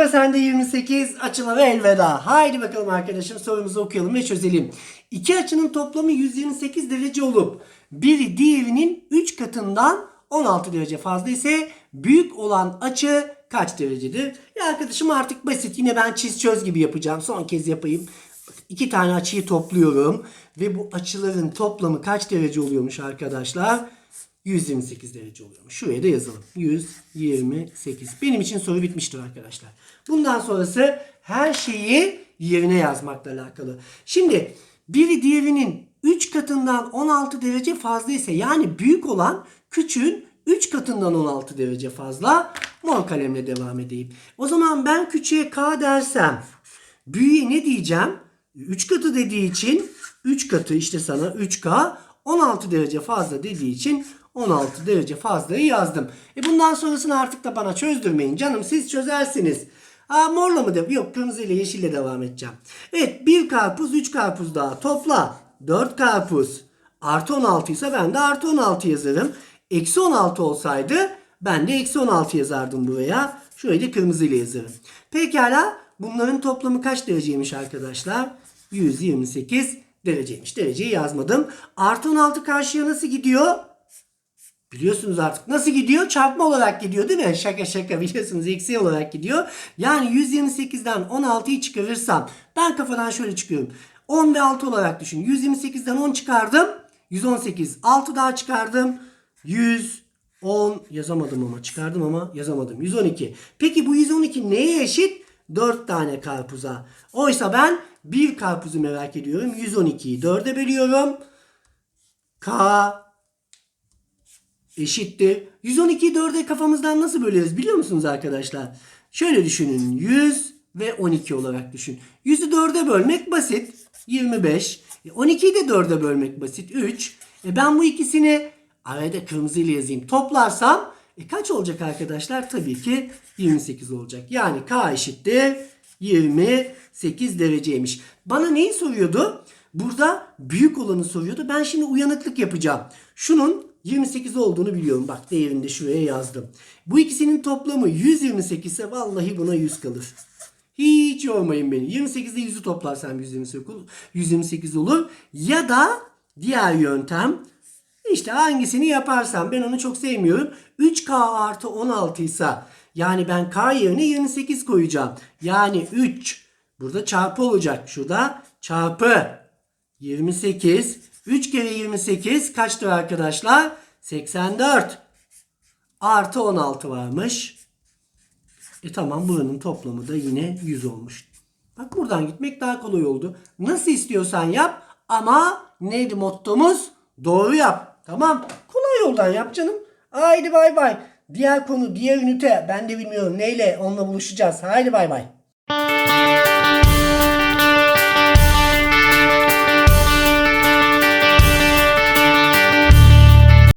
Sıra sende 28 açıla ve elveda. Haydi bakalım arkadaşım sorumuzu okuyalım ve çözelim. İki açının toplamı 128 derece olup biri diğerinin 3 katından 16 derece fazla ise büyük olan açı kaç derecedir? Ya arkadaşım artık basit. Yine ben çiz çöz gibi yapacağım. Son kez yapayım. İki tane açıyı topluyorum. Ve bu açıların toplamı kaç derece oluyormuş arkadaşlar? 128 derece oluyormuş. Şuraya da yazalım. 128. Benim için soru bitmiştir arkadaşlar. Bundan sonrası her şeyi yerine yazmakla alakalı. Şimdi biri diğerinin 3 katından 16 derece fazla ise yani büyük olan küçüğün 3 katından 16 derece fazla. Mor kalemle devam edeyim. O zaman ben küçüğe K dersem büyüğe ne diyeceğim? 3 katı dediği için 3 katı işte sana 3K 16 derece fazla dediği için 16 derece fazlayı yazdım. E bundan sonrasını artık da bana çözdürmeyin canım siz çözersiniz. Aa morla mı de? Yok kırmızı ile yeşille devam edeceğim. Evet bir karpuz 3 karpuz daha topla. 4 karpuz artı 16 ise ben de artı 16 yazarım. Eksi 16 olsaydı ben de eksi 16 yazardım buraya. Şurayı da kırmızı ile yazarım. Pekala bunların toplamı kaç dereceymiş arkadaşlar? 128 dereceymiş. Dereceyi yazmadım. Artı 16 karşıya nasıl gidiyor? Biliyorsunuz artık nasıl gidiyor? Çarpma olarak gidiyor değil mi? Şaka şaka biliyorsunuz eksi olarak gidiyor. Yani 128'den 16'yı çıkarırsam ben kafadan şöyle çıkıyorum. 10 ve 6 olarak düşün. 128'den 10 çıkardım. 118. 6 daha çıkardım. 110 yazamadım ama çıkardım ama yazamadım. 112. Peki bu 112 neye eşit? 4 tane karpuza. Oysa ben bir karpuzu merak ediyorum. 112'yi 4'e bölüyorum. K eşittir. 112'yi 4'e kafamızdan nasıl böleriz biliyor musunuz arkadaşlar? Şöyle düşünün. 100 ve 12 olarak düşün. 100'ü 4'e bölmek basit. 25. E, 12'yi de 4'e bölmek basit. 3. E ben bu ikisini arada kırmızı ile yazayım. Toplarsam e kaç olacak arkadaşlar? Tabii ki 28 olacak. Yani K eşittir 28 dereceymiş. Bana neyi soruyordu? Burada büyük olanı soruyordu. Ben şimdi uyanıklık yapacağım. Şunun 28 olduğunu biliyorum. Bak değerini de şuraya yazdım. Bu ikisinin toplamı 128 ise vallahi buna 100 kalır. Hiç yormayın beni. 28'de 100'ü toplarsam 128 olur. 128 olur. Ya da diğer yöntem işte hangisini yaparsam ben onu çok sevmiyorum. 3K artı 16 ise yani ben K yerine 28 koyacağım. Yani 3 burada çarpı olacak. Şurada çarpı 28. 3 kere 28 kaçtır arkadaşlar? 84. Artı 16 varmış. E tamam buranın toplamı da yine 100 olmuş. Bak buradan gitmek daha kolay oldu. Nasıl istiyorsan yap ama neydi mottomuz? Doğru yap. Tamam. Kolay yoldan yap canım. Haydi bay bay. Diğer konu, diğer ünite ben de bilmiyorum neyle onunla buluşacağız. Haydi bay bay.